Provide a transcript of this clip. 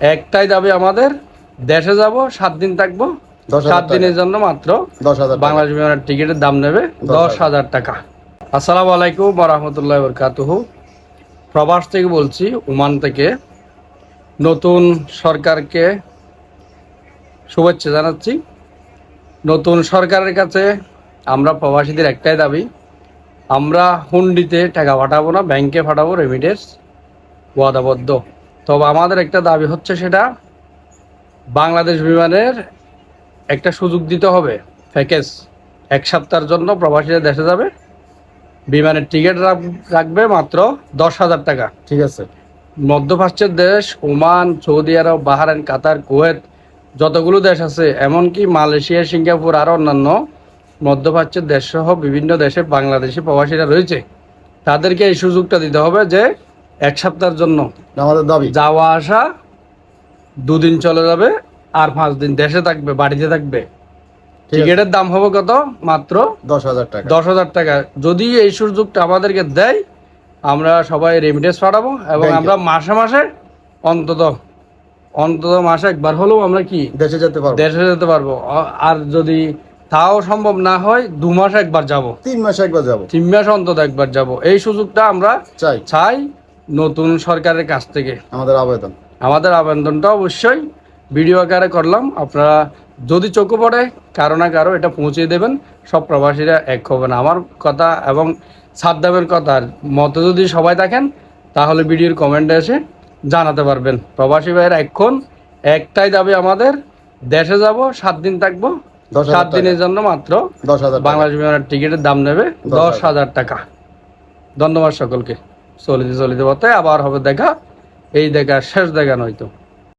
একটাই দাবি আমাদের দেশে যাব সাত দিন থাকব সাত দিনের জন্য মাত্র দশ হাজার বাংলাদেশ বিমানের টিকিটের দাম নেবে দশ হাজার। টাকা। আসসালামু আলাইকুম রহমতুল্লাহ বরকাতুহু। প্রবাস থেকে বলছি ওমান থেকে নতুন সরকারকে শুভেচ্ছা জানাচ্ছি। নতুন সরকারের কাছে আমরা প্রবাসীদের একটাই দাবি আমরা হুন্ডিতে টাকা পাঠাবো না ব্যাংকে পাঠাবো রেমিডেন্স ওয়াদাবদ্ধ। তবে আমাদের একটা দাবি হচ্ছে সেটা, বাংলাদেশ বিমানের একটা সুযোগ দিতে হবে প্যাকেজ এক সপ্তাহের জন্য প্রবাসীরা দেশে যাবে, বিমানের টিকিট রাখবে মাত্র দশ হাজার টাকা। ঠিক আছে? মধ্যপ্রাচ্যের দেশ, ওমান, সৌদি আরব, বাহারাইন, কাতার, কুয়েত, যতগুলো দেশ আছে, এমনকি মালয়েশিয়া, সিঙ্গাপুর, আর অন্যান্য মধ্যপ্রাচ্যের দেশ সহ বিভিন্ন দেশে বাংলাদেশি প্রবাসীরা রয়েছে। তাদেরকে এই সুযোগটা দিতে হবে যে এক সপ্তাহের জন্য আমাদের দাবি। যাওয়া আসা দুদিন চলে যাবে আর পাঁচ দিন দেশে থাকবে বাড়িতে থাকবে। টিকিটের দাম হবে কত? মাত্র দশ হাজার টাকা। দশ হাজার টাকা। যদি এই সুযোগটা আমাদেরকে দেয় আমরা সবাই রেমিটেন্স পাঠাবো এবং আমরা মাসে মাসে অন্তত অন্তত মাসে একবার হলেও আমরা কি দেশে যেতে পারব। দেশে যেতে পারব। আর যদি তাও সম্ভব না হয় দু মাসে একবার যাব। তিন মাসে একবার যাব। তিন মাস অন্তত একবার যাব। এই সুযোগটা আমরা চাই। চাই। নতুন সরকারের কাছ থেকে। আমাদের আবেদন। আমাদের আবেদনটা অবশ্যই ভিডিও আকারে করলাম। আপনারা যদি চোখে পড়ে কারও না কারও এটা পৌঁছে দেবেন। সব প্রবাসীরা এক হবে না আমার কথা এবং সাদ্দামের কথার মতো যদি সবাই থাকেন তাহলে ভিডিওর কমেন্টে এসে জানাতে পারবেন। প্রবাসী ভাইয়ের এখন একটাই দাবি আমাদের দেশে যাব সাত দিন থাকব। সাত দিনের জন্য মাত্র দশ হাজার বাংলাদেশ বিমানের টিকিটের দাম নেবে দশ হাজার টাকা। ধন্যবাদ সকলকে। চলিতে চলিতে পথে আবার হবে দেখা। এই দেখা শেষ দেখা নয়তো